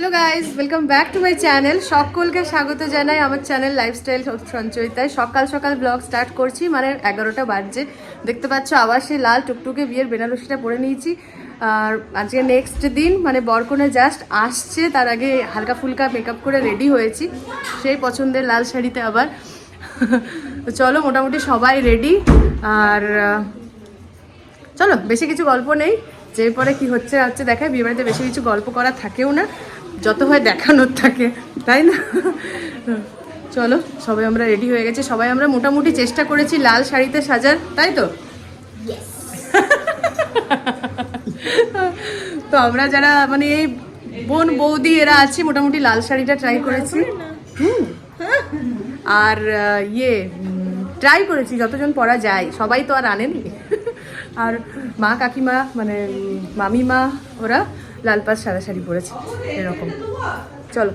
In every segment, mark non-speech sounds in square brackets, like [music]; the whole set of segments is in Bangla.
Hello guys welcome back to my channel সকলকে স্বাগত জানাই আমার চ্যানেল লাইফস্টাইল সঞ্চয়িতায় সকাল সকাল ব্লগ স্টার্ট করছি মানে এগারোটা বাজছে। দেখতে পাচ্ছ, আবার সেই লাল টুকটুকে বিয়ের বেনারসিটা পরে নিয়েছি। আর আজকে নেক্সট দিন মানে বরকনে জাস্ট আসছে, তার আগে হালকা ফুলকা মেকআপ করে রেডি হয়েছি। সেই পছন্দের লাল শাড়িতে আবার। [laughs] তো চলো, মোটামুটি সবাই রেডি আর, চলো, বেশি কিছু গল্প নেই। যে পরে কি হচ্ছে হচ্ছে দেখায়। বিয়ে বাড়িতে বেশি কিছু গল্প করা থাকেও না। যত হয় দেখানোর থাকে, তাই না? চলো, সবাই আমরা রেডি হয়ে গেছি। সবাই আমরা মোটামুটি চেষ্টা করেছি লাল শাড়িতে সাজার, তাই তো? তো আমরা যারা মানে এই বোন বৌদি এরা আছি, মোটামুটি লাল শাড়িটা ট্রাই করেছি। আর ইয়ে ট্রাই করেছি, যতজন পরা যায়। সবাই তো আর আনেনি। আর মা কাকিমা মানে মামিমা, ওরা লাল পাড় সাদা শাড়ি পরেছে এরকম। চলো।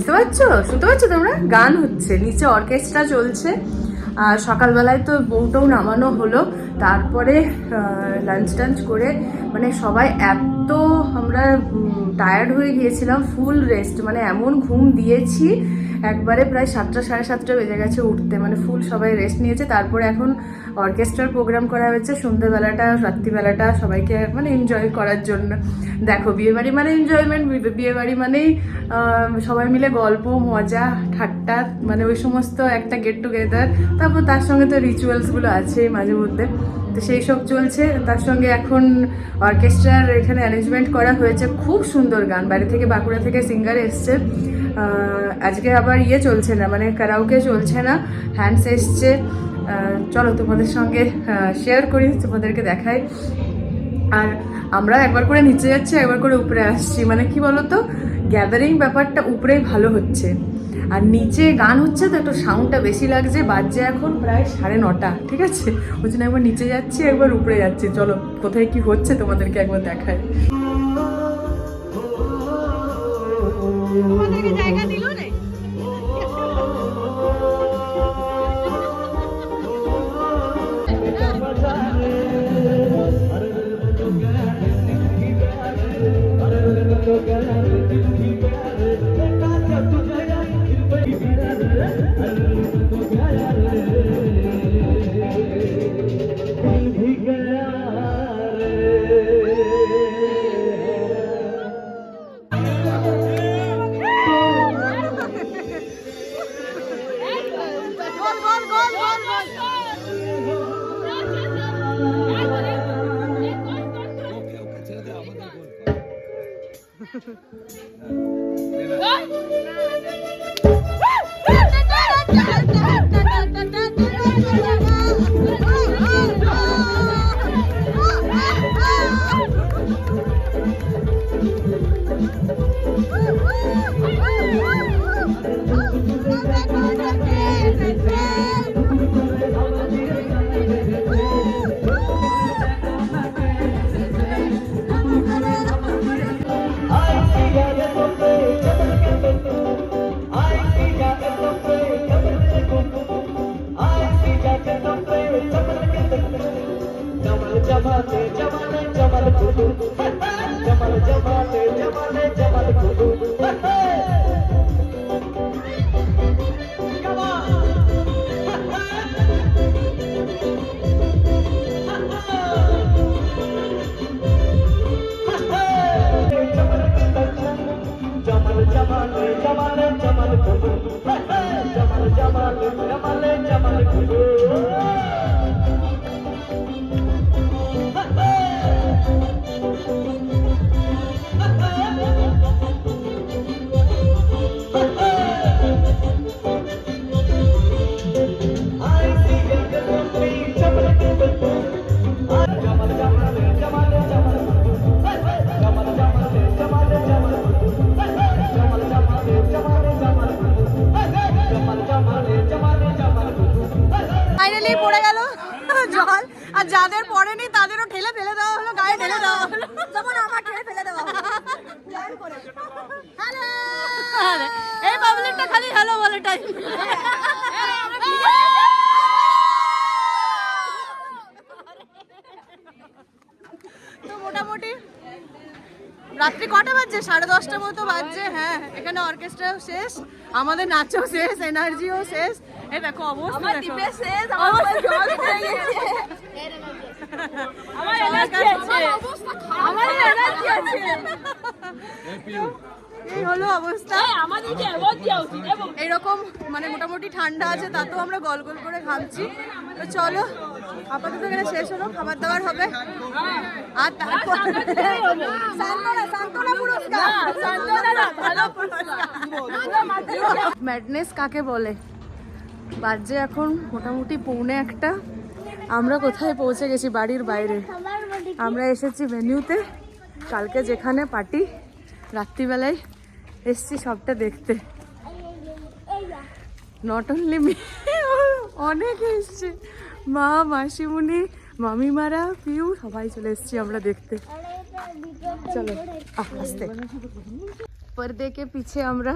বুঝতে পারছ? শুনতে পাচ্ছ তোমরা? গান হচ্ছে, নিচে অর্কেস্ট্রা চলছে। আর সকালবেলায় তো বউটাও নামানো হলো। তারপরে লাঞ্চ টাঞ্চ করে মানে সবাই এত আমরা টায়ার্ড হয়ে গিয়েছিলাম ফুল রেস্ট মানে এমন ঘুম দিয়েছি একবারে প্রায় সাতটা, সাড়ে সাতটা বেজে গেছে উঠতে। মানে ফুল সবাই রেস্ট নিয়েছে। তারপরে এখন অর্কেস্ট্রার প্রোগ্রাম করা হয়েছে। সন্ধ্যেবেলাটা, রাত্রিবেলাটা সবাইকে মানে এনজয় করার জন্য। দেখো বিয়েবাড়ি মানে এনজয়মেন্ট বিয়েবাড়ি মানেই সবাই মিলে গল্প, মজা, ঠাট্টা মানে ওই সমস্ত একটা গেট টুগেদার তারপর তার সঙ্গে তো রিচুয়ালসগুলো আছে মাঝে মধ্যে। তো সেই সব চলছে। তার সঙ্গে এখন অর্কেস্ট্রার এখানে অ্যারেঞ্জমেন্ট করা হয়েছে। খুব সুন্দর গান। বাইরে থেকে বাঁকুড়া থেকে সিঙ্গার এসছে। আজকে আবার ইয়ে চলছে না মানে কারাওকে চলছে না হ্যান্ডস এসছে। চলো তোমাদের সঙ্গে শেয়ার করি, তোমাদেরকে দেখাই। আর আমরা একবার করে নিচে যাচ্ছি, একবার করে উপরে আসছি। মানে কি বলতো? গ্যাদারিং ব্যাপারটা উপরেই ভালো হচ্ছে। আর নিচে গান হচ্ছে তো, একটু সাউন্ডটা বেশি লাগছে। বাজছে এখন প্রায় সাড়ে নটা, ঠিক আছে? ওই জন্য একবার নিচে যাচ্ছি, একবার উপরে যাচ্ছি। চলো, কোথায় কি হচ্ছে তোমাদেরকে একবার দেখায় জায়গা দিল 来。[laughs] जमल जमल আর যাদের পড়েনি তাদেরও ঠেলে ফেলে দেওয়া হলো গায়ে ঠেলে দেওয়া হলো। যেমন আমার ঠেলে ফেলে দেওয়া হলো। এই পাবলিকটা খালি হ্যালো বলে টাইম তো মোটামুটি রাত্রি কটা বাজছে? সাড়ে দশটা মতো বাজছে হ্যাঁ। এখানে অর্কেস্ট্রাও শেষ আমাদের নাচও শেষ এনার্জিও শেষ। এই দেখো অবস্থা দেখো। আমার এনার্জি আছে। আমার এনার্জি আছে। এই হলো অবস্থা। এরকম মানে মোটামুটি ঠান্ডা আছে তাতেও আমরা গল গল করে ঘামছি। তো চলো আপাতত এখানে শেষ হলো খাবার দাবার হবে। আর তারপর পুরস্কার। [laughs] ম্যাডনেস কাকে বলে? বাজে এখন মোটামুটি পৌনে একটা। আমরা কোথায় পৌঁছে গেছি বাড়ির বাইরে? আমরা এসেছি ভেনিউতে কালকে যেখানে পার্টি রাত্রিবেলায় এসছি সবটা দেখতে। নট অনলি মি অনেক এসছে। মা মাসিমুনি মামিমারা, পিউ, সবাই চলে এসছি আমরা দেখতে। চলো, আস্তে। পর দেখে পিছে আমরা